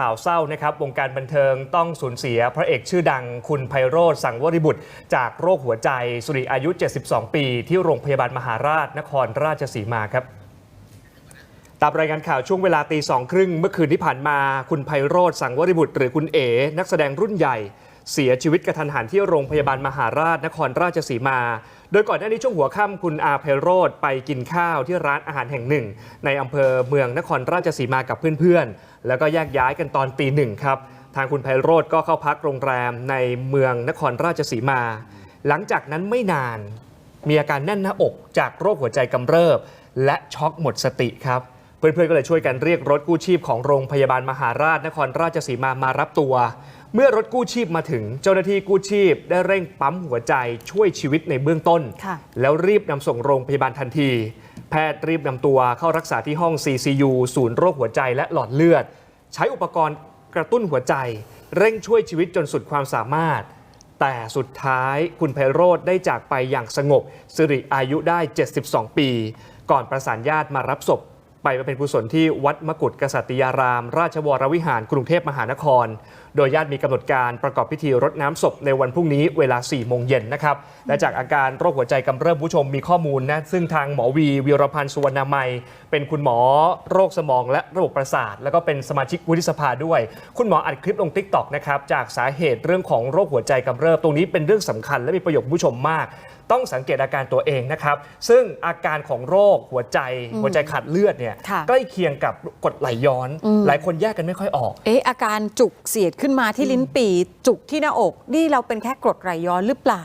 ข่าวเศร้านะครับวงการบันเทิงต้องสูญเสียพระเอกชื่อดังคุณไพโรธสังวริบุตร จากโรคหัวใจสุริอายุ 72 ปี ที่โรงพยาบาลมหาราชนครราชสีมาครับตามรายงานข่าวช่วงเวลาตีสองครึ่งเมื่อคืนที่ผ่านมา คุณไพโรธสังวริบุตร หรือคุณเอ๋นักแสดงรุ่นใหญ่ เสียชีวิตกระทันหันที่โรงพยาบาลมหาราชนครราชสีมา โดยก่อนหน้านี้ช่วงหัวค่ำคุณอาไพโรธไปกินข้าวที่ร้านอาหารแห่งหนึ่ง ในอำเภอเมืองนครราชสีมากับเพื่อนๆ แล้วก็แยกย้ายกันตอนตีหนึ่งครับ ทางคุณไพโรธก็เข้าพักโรงแรมในเมืองนครราชสีมา หลังจากนั้นไม่นาน มีอาการแน่นหน้าอกจากโรคหัวใจกำเริบ และช็อกหมดสติครับ เพื่อนๆก็เลยช่วยกันเรียกรถกู้ชีพของโรงพยาบาลมหาราชนครราชสีมามารับตัว เมื่อรถกู้ชีพมาถึงเจ้าหน้าที่กู้ชีพ ได้เร่งปั๊มหัวใจช่วยชีวิตในเบื้องต้นค่ะแล้วรีบนำส่งโรงพยาบาลทันที แพทย์รีบนำตัวเข้ารักษาที่ห้อง CCU ศูนย์โรคหัวใจและหลอดเลือด ใช้อุปกรณ์กระตุ้นหัวใจ เร่งช่วยชีวิตจนสุดความสามารถ แต่สุดท้ายคุณไพโรธได้จากไปอย่างสงบสิริอายุได้ 72 ปี ก่อนประสานญาติมารับศพ ไปบำเพ็ญกุศลที่วัดมกุฏกษัตริยาราม ราชวรวิหารกรุงเทพมหานคร โดยญาติมีกำหนดการประกอบพิธีรดน้ำศพในวันพรุ่งนี้เวลา 4 โมงเย็นนะครับ และจากอาการโรคหัวใจกำเริบผู้ชมมีข้อมูลนะซึ่งทางหมอวีวีรพันธ์สุวรรณามัย เป็นคุณหมอโรคสมองและระบบประสาท แล้วก็เป็นสมาชิกวุฒิสภาด้วย คุณหมออัดคลิปลงทิกตอกนะครับจากสาเหตุเรื่องของโรคหัวใจกำเริบตรงนี้เป็นเรื่องสำคัญและมีประโยชน์ผู้ชมมาก ต้องสังเกตอาการตัวเองนะครับ ซึ่งอาการของโรคหัวใจ หัวใจขาดเลือดเนี่ยค่ะใกล้เคียงกับกรดไหลย้อน หลายคนแยกกันไม่ค่อยออก เอ๊ะอาการจุกเสียดขึ้นมาที่ลิ้นปี่จุกที่หน้าอกนี่เราเป็นแค่กรดไหลย้อนหรือเปล่า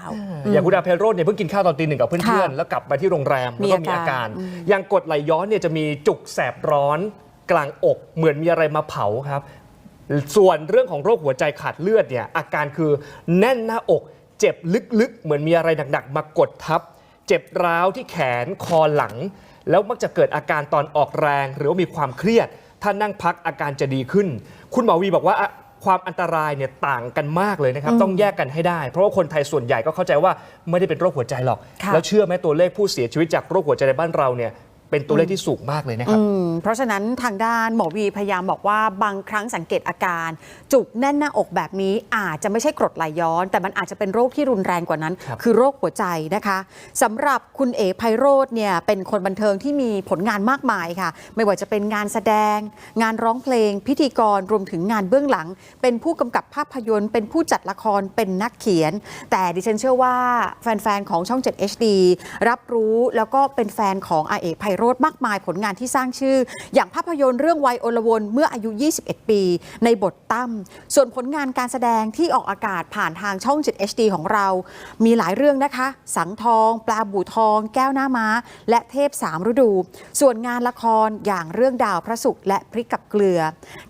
อย่างคุณอาเพโรดเนี่ยเพิ่งกินข้าวตอนตีหนึ่งกับเพื่อนๆค่ะแล้วกลับมาที่โรงแรมแล้วก็มีมีอาอาการการอย่างกรดไหลย้อนเนี่ยจะมีจุกแสบร้อนกลางอกเหมือนมีอะไรมาเผาครับ ส่วนเรื่องของโรคหัวใจขาดเลือดเนี่ยอาการคือแน่นหน้าอก เจ็บลึกๆ เหมือนมีอะไรหนักๆ มากดทับ เจ็บร้าวที่แขนคอหลัง แล้วมักจะเกิดอาการตอนออกแรง หรือว่ามีความเครียด ถ้านั่งพักอาการจะดีขึ้น คุณหมอวีบอกว่าอะความอันตรายเนี่ยต่างกันมากเลยนะครับ ต้องแยกกันให้ได้ เพราะว่าคนไทยส่วนใหญ่ก็เข้าใจว่าไม่ได้เป็นโรคหัวใจหรอกค่ะแล้วเชื่อไหมตัวเลขผู้เสียชีวิตจากโรคหัวใจในบ้านเราเนี่ย เป็นตัวเลขที่สูงมากเลยนะครับอืมเพราะฉะนั้นทางด้านหมอวีพยายามบอกว่าบางครั้งสังเกตอาการ จุกแน่นหน้าอกแบบนี้อาจจะไม่ใช่กรดไหลย้อน แต่มันอาจจะเป็นโรคที่รุนแรงกว่านั้นครับคือโรคหัวใจนะคะสำหรับคุณเอ๋ไพโรธเนี่ยเป็นคนบันเทิงที่มีผลงานมากมายค่ะ ไม่ว่าจะเป็นงานแสดง งานร้องเพลง พิธีกรรวมถึงงานเบื้องหลัง เป็นผู้กำกับภาพยนตร์ เป็นผู้จัดละครเป็นนักเขียน แต่ดิฉันเชื่อว่าแฟนๆของช่อง 7 HD รับรู้แล้วก็เป็นแฟนของอาเอกไพโรธมากมายผลงานที่สร้างชื่อ อย่างภาพยนตร์เรื่องวัยโอลวนเมื่ออายุ 21 ปี ในบทตั้มส่วนผลงานการแสดงที่ออกอากาศผ่านทางช่อง 7 HD ของเรา มีหลายเรื่องนะคะ สังทอง ปลาบูทอง แก้วหน้าม้า และเทพสามฤดู ส่วนงานละครอย่างเรื่องดาวพระศุกร์และพริกกับเกลือ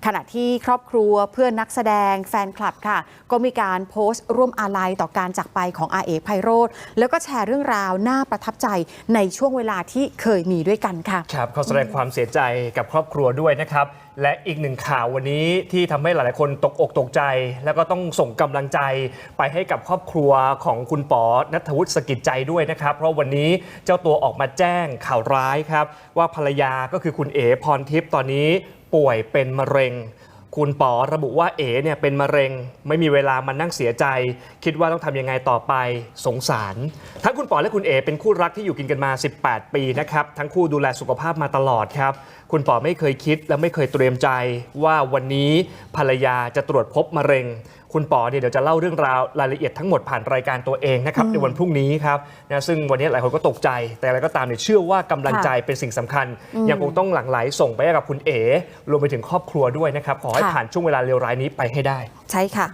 ขณะที่ครอบครัวเพื่อนนักแสดงแฟนคลับค่ะ ก็มีการโพสต์ร่วมอาลัยต่อการจากไปของอาเอกไพโรธแล้วก็แชร์เรื่องราวน่าประทับใจในช่วงเวลาที่เคยมีด้วยกันค่ะ ครับขอแสดงความเสียใจกับครอบครัวด้วยนะครับ และอีกหนึ่งข่าววันนี้ที่ทำให้หลาย ๆ คนตกอกตกใจ แล้วก็ต้องส่งกำลังใจไปให้กับครอบครัวของคุณปอนัทวุฒิสกิจใจด้วยนะครับ เพราะวันนี้เจ้าตัวออกมาแจ้งข่าวร้ายครับ ว่าภรรยาก็คือคุณเอ๋พรทิพย์ตอนนี้ป่วยเป็นมะเร็ง คุณปอระบุว่าเอ๋เนี่ยเป็นมะเร็ง ไม่มีเวลามานั่งเสียใจ คิดว่าต้องทำยังไงต่อไปสงสาร ทั้งคุณปอและคุณเอ๋เป็นคู่รักที่อยู่กินกันมา 18 ปีนะครับทั้งคู่ดูแลสุขภาพมาตลอดครับ คุณปอไม่เคยคิดและไม่เคยเตรียมใจว่าวันนี้ภรรยาจะตรวจพบมะเร็ง คุณปอเนี่ยเดี๋ยวจะเล่าเรื่องราวรายละเอียดทั้งหมดผ่านรายการตัวเองนะครับในวันพรุ่งนี้ครับนะซึ่งวันนี้หลายคนก็ตกใจ แต่อะไรก็ตามเนี่ยเชื่อว่ากำลังใจเป็นสิ่งสำคัญ ยังคงต้องหลั่งไหลส่งไปให้กับคุณเอ๋รวมไปถึงครอบครัวด้วยนะครับขอให้ค่ะผ่านช่วงเวลาเลวร้ายนี้ไปให้ได้ ใช่ค่ะ